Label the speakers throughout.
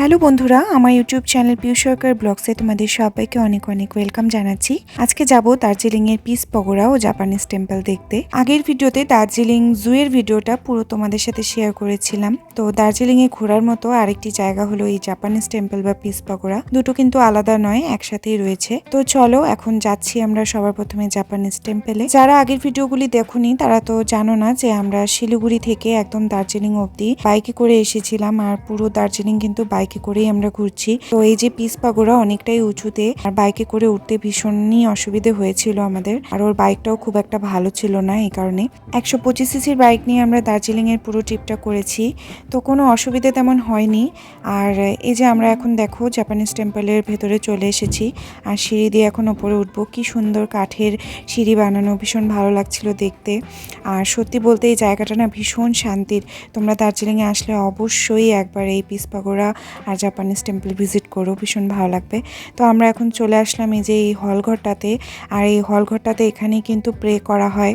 Speaker 1: Hello বন্ধুরা, আমার YouTube channel Piu Sarkar ব্লগসে তোমাদের সবাইকে অনেক অনেক ওয়েলকাম জানাচ্ছি। আজকে যাব দার্জিলিং এর পিস পকোড়া ও জাপানিজ টেম্পল দেখতে। আগের ভিডিওতে দার্জিলিং জুয়ের ভিডিওটা পুরো তোমাদের সাথে শেয়ার করেছিলাম। তো দার্জিলিং এ ঘোরার মতো আরেকটি জায়গা হলো এই জাপানিজ টেম্পল বা পিস পকোড়া। দুটো কিন্তু আলাদা নয়, একসাথেই রয়েছে। তো চলো, এখন যাচ্ছি আমরা সবার প্রথমে জাপানিজ টেম্পলে। যারা আগের ভিডিওগুলি দেখোনি, তারা তো জানো না যে আমরা শিলিগুড়ি থেকে একদম দার্জিলিং অবধি বাইকে করে এসেছিলাম। আর পুরো দার্জিলিং কিন্তু বাইকে করেই আমরা ঘুরছি। তো এই যে পিস পাগোড়া অনেকটাই উঁচুতে, আর বাইকে করে উঠতে ভীষণই অসুবিধে হয়েছিল আমাদের। আর ওর বাইকটাও খুব একটা ভালো ছিল না এই কারণে। একশো পঁচিশ সিসির বাইক নিয়ে আমরা দার্জিলিং এর পুরো ট্রিপটা করেছি। তো কোনো অসুবিধে তেমন হয়নি। আর এই যে আমরা এখন দেখো জাপানিজ টেম্পলের ভেতরে চলে এসেছি। আর সিঁড়ি দিয়ে এখন ওপরে উঠবো। কি সুন্দর কাঠের সিঁড়ি বানানো, ভীষণ ভালো লাগছিল দেখতে। আর সত্যি বলতে এই জায়গাটা না ভীষণ শান্তির। তোমরা দার্জিলিংয়ে আসলে অবশ্যই একবার এই পিস পাগোড়া আর জাপানিজ টেম্পল ভিজিট করো, ভীষণ ভালো লাগবে। তো আমরা এখন চলে আসলাম এই যে এই হল ঘরটাতে। আর এই হল ঘরটাতে এখানেই কিন্তু প্রে করা হয়।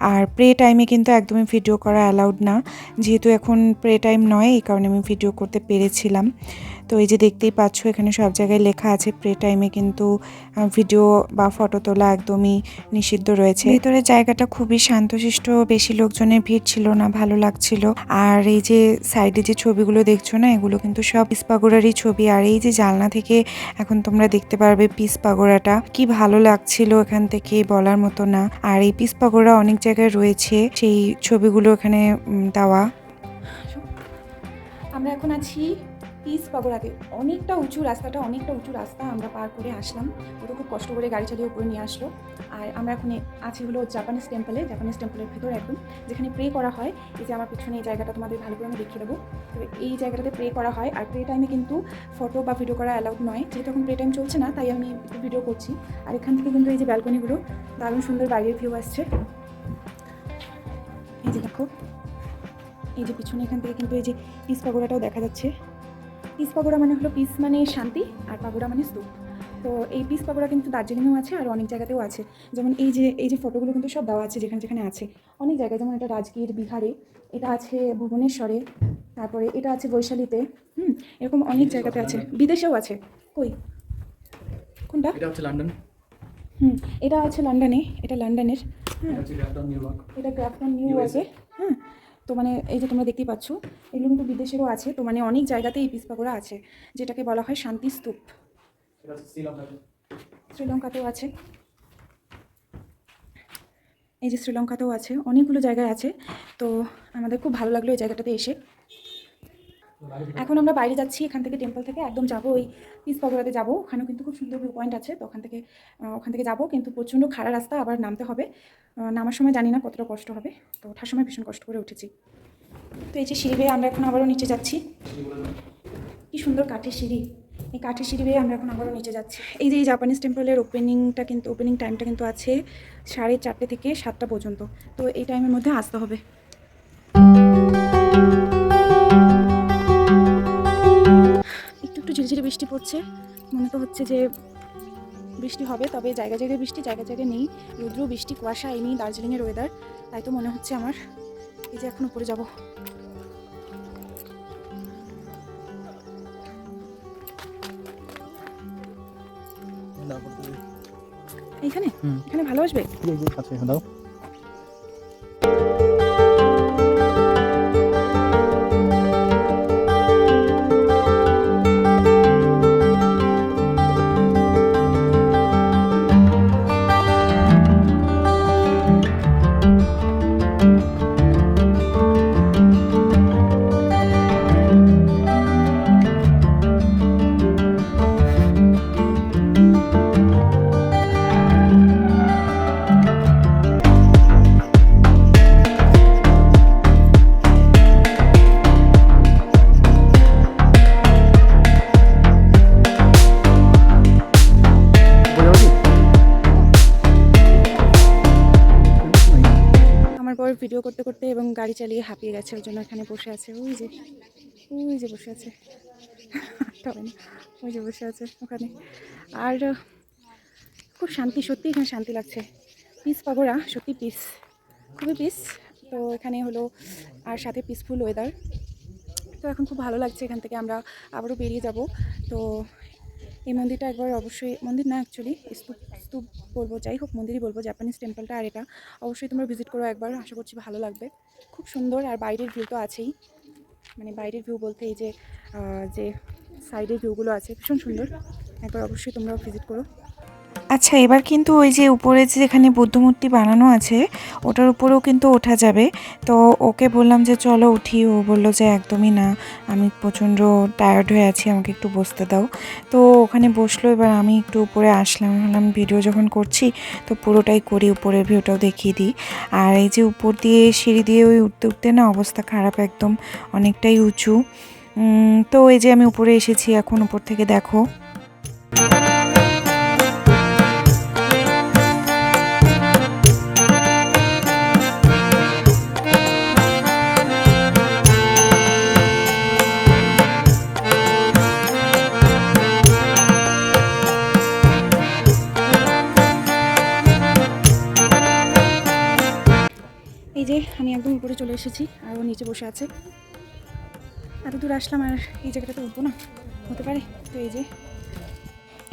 Speaker 1: আর প্রে টাইমে কিন্তু একদমই ভিডিও করা অ্যালাউড না। যেহেতু এখন প্রে টাইম নয়, এই কারণে আমি ভিডিও করতে পেরেছিলাম। তো এই যে দেখতেই পাচ্ছ, এখানে সব জায়গায় লেখা আছে প্রে টাইমে কিন্তু ভিডিও বা ফটো তোলা একদমই নিষিদ্ধ রয়েছে। ভিতরে জায়গাটা খুবই শান্তশিষ্ট, বেশি লোকজনের ভিড় ছিল না, ভালো লাগছিল। আর এই যে সাইডে যে ছবিগুলো দেখছ না, এগুলো কিন্তু সব পিস পাগোড়ারই ছবি। আর এই যে জালনা থেকে এখন তোমরা দেখতে পারবে পিস পাগোড়াটা। কি ভালো লাগছিল এখান থেকে বলার মতো না। আর এই পিস পাগোড়া অনেক জায়গায় রয়েছে, সেই ছবিগুলো এখানে দেওয়া।
Speaker 2: আমরা এখন আছি পিস পাগোড়াতে অনেকটা উঁচু রাস্তাটা, অনেকটা উঁচু রাস্তা আমরা পার করে আসলাম। ও তো খুব কষ্ট করে গাড়ি চালিয়ে উপরে নিয়ে আসলো। আর আমরা এখন আছি হলো জাপানিজ টেম্পলে জাপানিজ টেম্পলের ভিতর একদম যেখানে প্রে করা হয়। এই যে আমার পিছনে এই জায়গাটা তোমাদের ভালো করে আমি দেখিয়ে দেবো। তো এই জায়গাটাতে প্রে করা হয়। আর প্রে টাইমে কিন্তু ফটো বা ভিডিও করা অ্যালাউড নয়। যেহেতু এখন প্রে টাইম চলছে না, তাই আমি ভিডিও করছি। আর এখান থেকে কিন্তু এই যে ব্যালকনিগুলো দারুণ সুন্দর বাইরের ভিউ আসছে। এই যে দেখো, এই যে পিছনে এখান থেকে কিন্তু এই যে পিস পাগোড়াটাও দেখা যাচ্ছে। পিস পাগোড়া মানে হলো পিস মানে শান্তি আর পাগোড়া মানে স্তূপ। তো এই পিস পাগোড়া কিন্তু দার্জিলিংয়েও আছে আর অনেক জায়গাতেও আছে। যেমন এই যে এই যে ফটোগুলো কিন্তু সব দেওয়া আছে যেখানে যেখানে আছে। অনেক জায়গায় যেমন এটা রাজগীর বিহারে এটা আছে ভুবনেশ্বরে তারপরে এটা আছে বৈশালীতে হুম এরকম অনেক জায়গাতে আছে। বিদেশেও আছে। কই? কোনটা?
Speaker 3: এটা হচ্ছে লন্ডন।
Speaker 2: হুম এটা আছে লন্ডনে এটা লন্ডনের।
Speaker 3: ইয়র্ক
Speaker 2: এটা গ্রাফটন নিউ ইয়র্কে হ্যাঁ তো মানে এই যে তোমরা দেখতেই পাচ্ছ এগুলো কিন্তু বিদেশেরও আছে। তো মানে অনেক জায়গাতে এই পিস পাকোড়া আছে যেটাকে বলা হয় শান্তি স্তূপ। শ্রীলঙ্কাতেও আছে। এই যে শ্রীলঙ্কাতেও আছে অনেকগুলো জায়গায় আছে। তো আমাদের খুব ভালো লাগল এই জায়গাটাতে এসে। এখন আমরা বাইরে যাচ্ছি, এখান থেকে টেম্পল থেকে। একদম যাব ওই পিস পাগোড়াতে যাব। ওখানেও কিন্তু খুব সুন্দর ভিউ পয়েন্ট আছে, তো ওখান থেকে ওখান থেকে যাব। কিন্তু প্রচণ্ড খাড়া রাস্তা, আবার নামতে হবে। নামার সময় জানি না কতটা কষ্ট হবে, তো ওঠার সময় ভীষণ কষ্ট করে উঠেছি। তো এই যে সিঁড়ি বেয়ে আমরা এখন আবারও নিচে যাচ্ছি। কি সুন্দর কাঠের সিঁড়ি। এই কাঠের সিঁড়ি বেয়ে আমরা এখন আবারও নিচে যাচ্ছি। এই যে এই জাপানিজ টেম্পলের ওপেনিংটা কিন্তু ওপেনিং টাইমটা কিন্তু আছে সাড়ে চারটে থেকে সাতটা পর্যন্ত। তো এই টাইমের মধ্যে আসতে হবে। বৃষ্টি পড়ছে। মনে তো হচ্ছে যে বৃষ্টি হবে তবে জায়গায় জায়গায় বৃষ্টি জায়গায় জায়গায় নেই। রুদ্র বৃষ্টি কুয়াশা এই নেই দার্জিলিংয়ের ওয়েদার তাই তো মনে হচ্ছে আমার। এই যে এখন উপরে যাব। এইখানে। এখানে ভালো আসবে?
Speaker 3: দাও।
Speaker 2: ভিডিও করতে করতে এবং গাড়ি চালিয়ে হাঁপিয়ে গেছে, ওই জন্য এখানে বসে আছে। ওই যে ওই যে বসে আছে। না, ওই যে বসে আছে ওখানে। আর, খুব শান্তি সত্যি এখানে শান্তি লাগছে। পিস পাগোড়া সত্যি পিস খুবই পিস তো এখানে হলো, আর সাথে পিসফুল ওয়েদার তো এখন খুব ভালো লাগছে এখান থেকে, আমরা আবারও বেরিয়ে যাব। তো এই মন্দিরটা একবার অবশ্যই, মন্দির না অ্যাকচুয়ালি স্তূপ স্তূপ বলব, যাই হোক, মন্দিরই বলব জাপানিজ টেম্পলটা আর এটা অবশ্যই তোমরা ভিজিট করো একবার, আশা করছি ভালো লাগবে। খুব সুন্দর, আর বাইরের ভিউ তো আছেই। মানে বাইরের ভিউ বলতে এই যে যে সাইডের ভিউগুলো আছে, ভীষণ সুন্দর। একবার অবশ্যই তোমরাও ভিজিট করো।
Speaker 1: আচ্ছা এবার কিন্তু ওই যে উপরে যেখানে বুদ্ধ মূর্তি বানানো আছে, ওটার উপরেও কিন্তু ওঠা যাবে। তো ওকে বললাম যে, চলো উঠি। ও বলল যে, একদমই না। আমি প্রচণ্ড টায়ার্ড হয়ে আছি, আমাকে একটু বসতে দাও। তো ওখানে বসল, এবার আমি একটু উপরে আসলাম, ভাবলাম ভিডিও যখন করছি, তো পুরোটাই করি, উপরের ভিউটাও দেখিয়ে দিই। আর এই যে উপর দিয়ে সিঁড়ি দিয়ে ওই উঠতে উঠতে না অবস্থা খারাপ একদম, অনেকটাই উঁচু। তো এই যে আমি উপরে এসেছি, এখন উপর থেকে দেখো।
Speaker 2: আমি একদম উপরে চলে এসেছি আর ও নিচে বসে আছে। এত দূর আসলাম আর এই জায়গাটাতে উঠবো না, হতে পারে? তো এই যে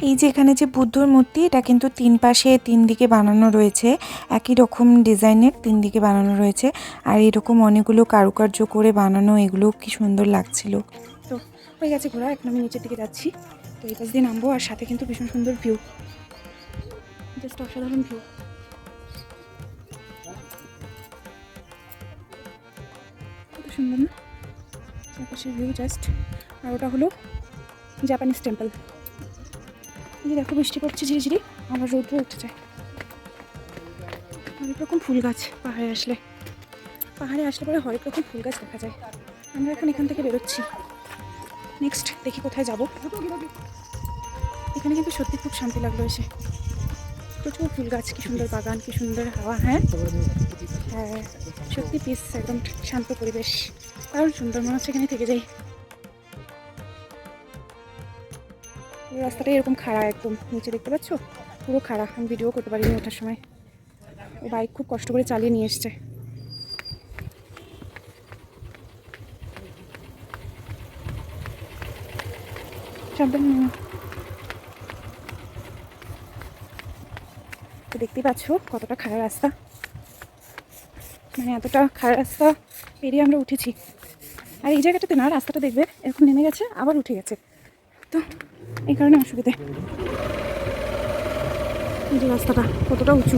Speaker 1: এই যে এখানে যে বুদ্ধর মূর্তি, এটা কিন্তু তিন পাশে তিন দিকে বানানো রয়েছে। একই রকম ডিজাইনের তিন দিকে বানানো রয়েছে। আর এরকম অনেকগুলো কারুকার্য করে বানানো, এগুলো কি সুন্দর লাগছিল।
Speaker 2: তো হয়ে গেছে ঘোরা, এখন আমি নিচের দিকে যাচ্ছি। তো এই পাশ দিয়ে নামবো আর সাথে কিন্তু ভীষণ সুন্দর ভিউ জাস্ট অসাধারণ ভিউ সুন্দর না? চারপাশের ভিউ জাস্ট আর ওটা হলো জাপানিজ টেম্পল এই দেখো বৃষ্টি পড়ছে ঝিরি ঝিরি আবার রৌদ্র উঠে যায় হরেক রকম ফুল গাছ পাহাড়ে আসলে। পাহাড়ে আসলে পরে হরেক রকম ফুল গাছ দেখা যায়। আমরা এখন এখান থেকে বেরোচ্ছি। নেক্সট দেখি কোথায় যাব। এখানে কিন্তু সত্যি খুব শান্তি লাগল এসে। প্রচুর ফুল গাছ কি সুন্দর বাগান, কি সুন্দর হাওয়া হ্যাঁ? হ্যাঁ সত্যি পিস একদম শান্ত পরিবেশ। কারণ সুন্দর, মনে হচ্ছে এখানে থেকে যাই। রাস্তাটা এরকম খাড়া, একদম। নিচে দেখতে পাচ্ছ? পুরো খাড়া। আমি ভিডিও করতে পারিনি ওঠার সময়। ও বাইক খুব কষ্ট করে চালিয়ে নিয়ে এসছে। সাবধান নিও। তো দেখতেই পাচ্ছ কতটা খারাপ রাস্তা। মানে এতটা খারাপ রাস্তা পেরিয়ে আমরা উঠেছি। আর এই জায়গাটাতে না রাস্তাটা দেখবে এরকম নেমে গেছে আবার উঠে গেছে। তো এই কারণে অসুবিধে। এই যে রাস্তাটা কতটা উঁচু।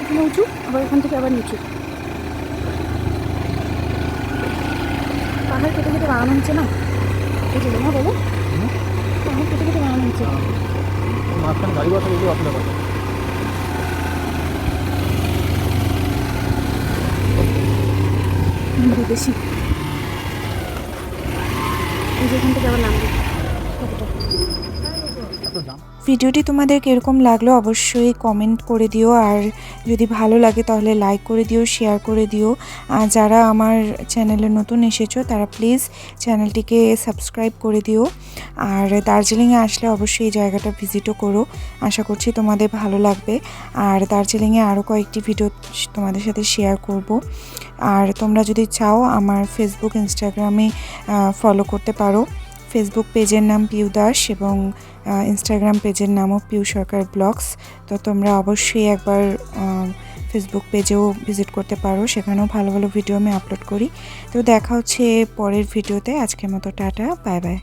Speaker 2: এখানে উঁচু আবার এখান থেকে আবার নিচু। পাহাড় কেটে কেটে বানানো হচ্ছে না? এই যে না বলো পাহাড় কেটে কেটে বানানো হচ্ছে।
Speaker 3: মাঝখানে গাড়ি বসে গেলে
Speaker 2: অসুবিধা এই যে এখান থেকে আবার নামবে। কতটা?
Speaker 3: এত দাম
Speaker 1: ভিডিওটি তোমাদের কীরকম লাগল অবশ্যই কমেন্ট করে দিও। আর যদি ভালো লাগে তাহলে লাইক করে দিও শেয়ার করে দিও। আর যারা আমার চ্যানেলে নতুন এসেছ, তারা প্লিজ চ্যানেলটিকে সাবস্ক্রাইব করে দিও। আর দার্জিলিংয়ে আসলে অবশ্যই এই জায়গাটা ভিজিটও করো। আশা করছি তোমাদের ভালো লাগবে। আর দার্জিলিংয়ে আরও কয়েকটি ভিডিও তোমাদের সাথে শেয়ার করব। আর তোমরা যদি চাও আমার ফেসবুক ইনস্টাগ্রামে ফলো করতে পারো। ফেসবুক পেজের নাম পিউ দাস এবং ইনস্টাগ্রাম পেজের নামও পিউ সরকার ব্লগস। তো তোমরা অবশ্যই একবার ফেসবুক পেজেও ভিজিট করতে পারো। সেখানেও ভালো ভালো ভিডিও আমি আপলোড করি। তো দেখা হচ্ছে পরের ভিডিওতে। আজকের মতো টাটা, বাই বাই।